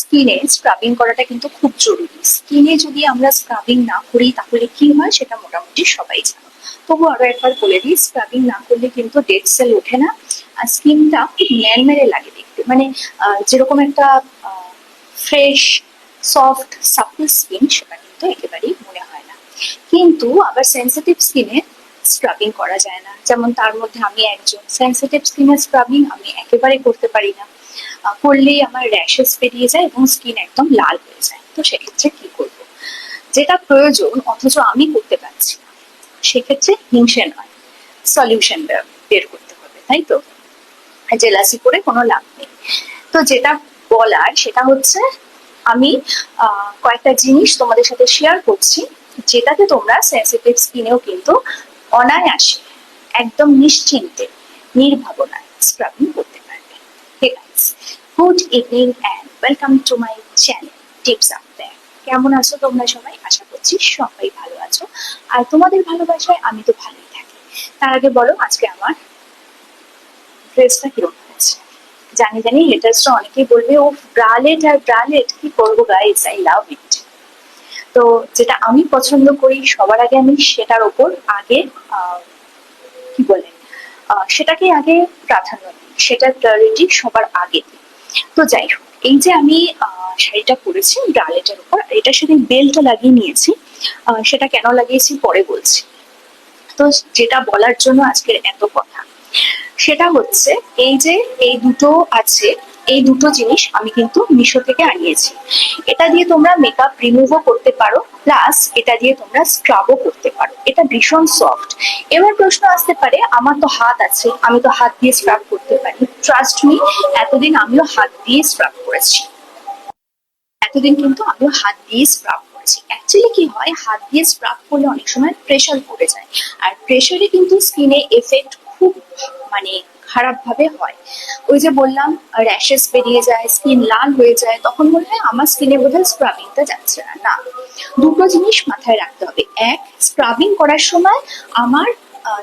স্কিনে স্ক্রাবিং করাটা কিন্তু খুব জরুরি। স্কিনে যদি আমরা স্ক্রাবিং না করি, তাহলে কি হয়? সেটা মোটামুটি সবাই জানো। তবু আরও একবার বলে দিই স্ক্রাবিং না করলে কিন্তু ডেড সেল ওঠে না। আর স্কিনটা খুব ম্যানমেরে লাগে দেখতে। মানে যেরকম একটা ফ্রেশ সফট সাপল স্কিন সেটা কিন্তু একেবারেই মনে হয় না। কিন্তু আবার সেন্সিটিভ স্কিনে স্ক্রাবিং করা যায় না। যেমন তার মধ্যে আমি একজন। সেন্সিটিভ স্কিনে স্ক্রাবিং আমি একেবারে করতে পারি না। করলেই আমার র্যাশেস বেরিয়ে যায় এবং স্কিন একদম লাল হয়ে যায়। তো সেক্ষেত্রে কি করব? যেটা প্রয়োজন, অথচ আমি করতে পারছি না, সেক্ষেত্রে হিংসে নয় সলিউশন বের করতে হবে, তাই তো? জেলাসি করে কোনো লাভ নেই। তো যেটা বলার, সেটা হচ্ছে আমি কয়েকটা জিনিস তোমাদের সাথে শেয়ার করছি, যেটাতে তোমরা সেন্সিটিভ স্কিনেও কিন্তু অনায়াসে, একদম নিশ্চিন্তে, নির্ভাবনায় স্ক্রাবিং কেমন আছো তোমরা সবাই? আশা করছি সবাই ভালো আছো। আর তোমাদের ভালোবাসায় আমি তো ভালোই থাকি। তার আগে বলো, আজকে আমার ড্রেসটা কীরকম হয়েছে? জানি জানি লেটার্সটা অনেকেই বলবে ও ব্রালেট আর ব্রালেট কি করব গাইস আই লাভ ইট তো যেটা আমি পছন্দ করি সবার আগে আমি সেটার ওপর আগে কি বলে সেটাকে আগে প্রাধান্য দিই। সেটার প্রায়োরিটি সবার আগে। তো যাই হোক, এই যে আমি শাড়িটা পরেছি ডালেটার উপর এটার সাথে বেলটা লাগিয়ে নিয়েছি সেটা কেন লাগিয়েছি পরে বলছি। তো যেটা বলার জন্য আজকের এত কথা। সেটা হচ্ছে, এই যে এই দুটো আছে এই দুটো জিনিস আমি কিন্তু মিশো থেকে আনিয়েছি। এটা দিয়ে তোমরা মেকআপ রিমুভও করতে পারো প্লাস এটা দিয়ে তোমরা স্ক্রাবও করতে পারো। এটা ভীষণ সফট এবার প্রশ্ন আসতে পারে, আমার তো হাত আছে, আমি তো হাত দিয়ে স্ক্রাব করতে পারি। ট্রাস্ট মি এতদিন আমিও হাত দিয়ে স্ক্রাব করেছি। এতদিন কিন্তু আমিও হাত দিয়ে স্ক্রাব করেছি। অ্যাকচুয়ালি কি হয়, হাত দিয়ে স্ক্রাব করলে অনেক সময় প্রেশার পড়ে যায়। আর প্রেশারে কিন্তু স্কিনে এফেক্ট খুব মানে খারাপ ভাবে হয়। ওই যে বললাম, র্যাশেস বেরিয়ে যায়, স্কিন লাল হয়ে যায়, তখন মনে হয় আমার স্কিনে বোধহয় স্ক্রাবিংটা যাচ্ছে না। না, দুটো জিনিস মাথায় রাখতে হবে। এক স্ক্রাবিং করার সময় আমার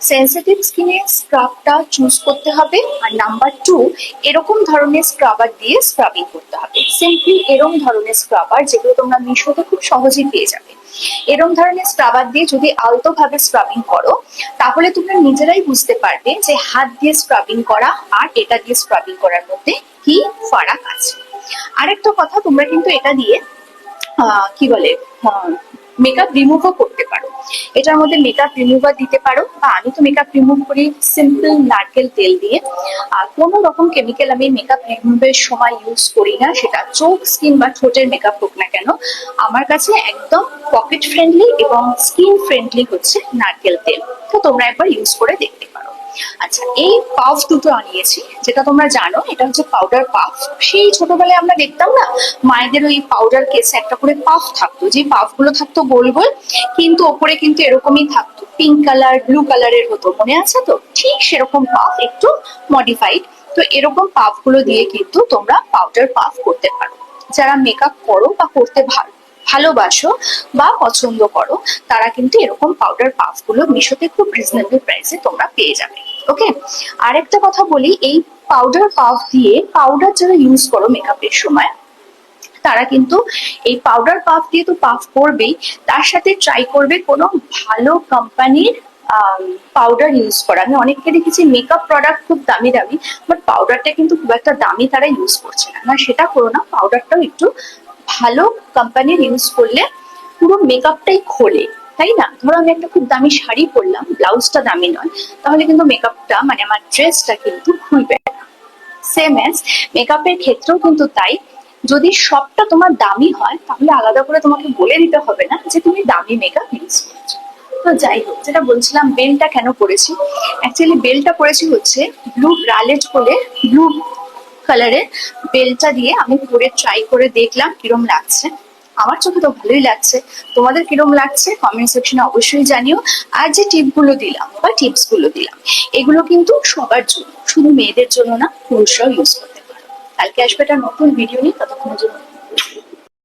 সেন্সিটিভ স্কিনে স্ক্রাবটা চুজ করতে হবে। আর নাম্বার টু এরকম ধরনের স্ক্রাবার দিয়ে স্ক্রাবিং করতে হবে। সিম্পলি এরকম ধরনের স্ক্রাবার যেগুলো তোমরা মিশোতে খুব সহজেই পেয়ে যাবে। এরকম ধরনের স্ক্রাবার দিয়ে যদি আলতো ভাবে স্ক্রাবিং করো, তাহলে তোমরা নিজেরাই বুঝতে পারবে যে হাত দিয়ে স্ক্রাবিং করা আর এটা দিয়ে স্ক্রাবিং করার মধ্যে কি ফারাক আছে। আরেকটা কথা, তোমরা কিন্তু এটা দিয়ে কি বলে মেকআপ রিমুভও করতে এটার মধ্যে মেকআপ রিমুভার দিতে পারো, বা আমি তো মেকআপ রিমুভ করি সিম্পল নারকেল তেল দিয়ে। আর কোনো রকম কেমিক্যাল আমি মেকআপ রিমুভের সময় ইউজ করি না, সেটা চোখ স্কিন বা ঠোঁটের মেকআপ হোক না কেন। আমার কাছে একদম পকেট ফ্রেন্ডলি এবং স্কিন ফ্রেন্ডলি হচ্ছে নারকেল তেল। তো তোমরা একবার ইউজ করে দেখতে পারো। আচ্ছা এই পাফ দুটো আনিয়েছি, যেটা তোমরা জানো, এটা হচ্ছে পাউডার পাফ সেই ছোটবেলায় আমরা দেখতাম না, মায়েদের ওই পাউডার কেসে একটা করে পাফ থাকতো, যে পাফগুলো থাকতো গোল গোল, কিন্তু ওপরে কিন্তু এরকমই থাকতো। পিঙ্ক কালার ব্লু কালারের হতো, মনে আছে তো? ঠিক সেরকম পাফ একটু মডিফাইড তো এরকম পাফগুলো দিয়ে কিন্তু তোমরা পাউডার পাফ করতে পারো। যারা মেকআপ করো বা করতে ভালো ভালোবাসো বা পছন্দ করো, তারা কিন্তু এরকম পাউডার পাফগুলো মিশোতে খুব রিজনেবল প্রাইসে তোমরা পেয়ে যাবে ওকে আরেকটা কথা বলি, এই পাউডার পাফ দিয়ে পাউডার যারা ইউজ করো মেকআপের সময়, তারা কিন্তু এই পাউডার পাফ দিয়ে তো পাফ করবেই, তার সাথে ট্রাই করবে কোনো ভালো কোম্পানির পাউডার ইউজ করা। আমি অনেককে দেখেছি মেকআপ প্রোডাক্ট খুব দামি দামি বাট পাউডারটা কিন্তু খুব একটা দামি তারা ইউজ করছে না। না, সেটা করো না পাউডারটাও একটু ভালো কোম্পানির ইউজ করলে পুরো মেকআপটাই খোলে, তাই না? ধরো আমি একটা খুব দামি শাড়ি পরলাম ব্লাউজটা দামি নয়, তাহলে কিন্তু মেকআপটা মানে আমার ড্রেসটা কিন্তু খুলবে না। সেম অ্যাজ মেকআপের ক্ষেত্রেও কিন্তু তাই, যদি সবটা তোমার দামি হয়, তাহলে আলাদা করে তোমাকে বলে দিতে হবে না যে তুমি দামি মেকআপ ইউজ করছ। তো যাই হোক, যেটা বলছিলাম বেলটা কেন পরেছি অ্যাকচুয়ালি বেলটা পরেছি হচ্ছে ব্লু ব্রালেট বলে ব্লু কালারের বেলটা দিয়ে আমি পরে ট্রাই করে দেখলাম কিরম লাগছে। আমার চোখে তো ভালোই লাগছে। তোমাদের কিরম লাগছে? কমেন্ট সেকশনে অবশ্যই জানিও। আর যে টিপগুলো দিলাম বা টিপসগুলো দিলাম, এগুলো কিন্তু সবার জন্য, শুধু মেয়েদের জন্য না, পুরুষরাও ইউজ করতে পারো। কালকে আসবে একটা নতুন ভিডিও নিয়ে ততক্ষণ জন্য।